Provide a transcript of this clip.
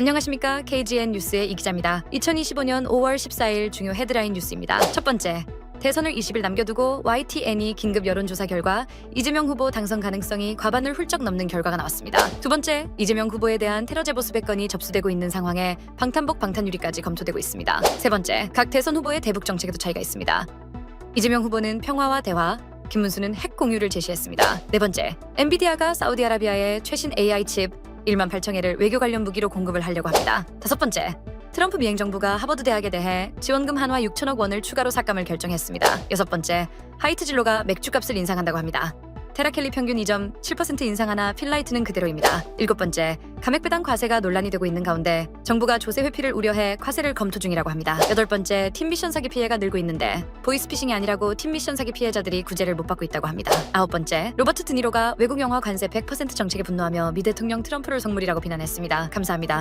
안녕하십니까 KGN 뉴스의 이 기자입니다. 2025년 5월 14일 중요 헤드라인 뉴스입니다. 첫 번째. 대선을 20일 남겨두고 YTN이 긴급 여론조사 결과 이재명 후보 당선 가능성이 과반을 훌쩍 넘는 결과가 나왔습니다. 두 번째, 이재명 후보에 대한 테러 제보 수백 건이 접수되고 있는 상황에 방탄복 방탄유리까지 검토되고 있습니다. 세 번째, 각 대선 후보의 대북 정책에도 차이가 있습니다. 이재명 후보는 평화와 대화, 김문수는 핵 공유를 제시했습니다. 네 번째, 엔비디아가 사우디아라비아에 최신 AI 칩 1만 8천 개를 외교 관련 무기로 공급을 하려고 합니다. 다섯 번째, 트럼프 미행 정부가 하버드 대학에 대해 지원금 한화 6천억 원을 추가로 삭감을 결정했습니다. 여섯 번째, 하이트 진로가 맥주값을 인상한다고 합니다. 테라켈리 평균 2.7% 인상하나 필라이트는 그대로입니다. 일곱 번째, 감액 배당 과세가 논란이 되고 있는 가운데 정부가 조세 회피를 우려해 과세를 검토 중이라고 합니다. 여덟 번째, 팀 미션 사기 피해가 늘고 있는데 보이스피싱이 아니라고 팀 미션 사기 피해자들이 구제를 못 받고 있다고 합니다. 아홉 번째, 로버트 드니로가 외국 영화 관세 100% 정책에 분노하며 미 대통령 트럼프를 성물이라고 비난했습니다. 감사합니다.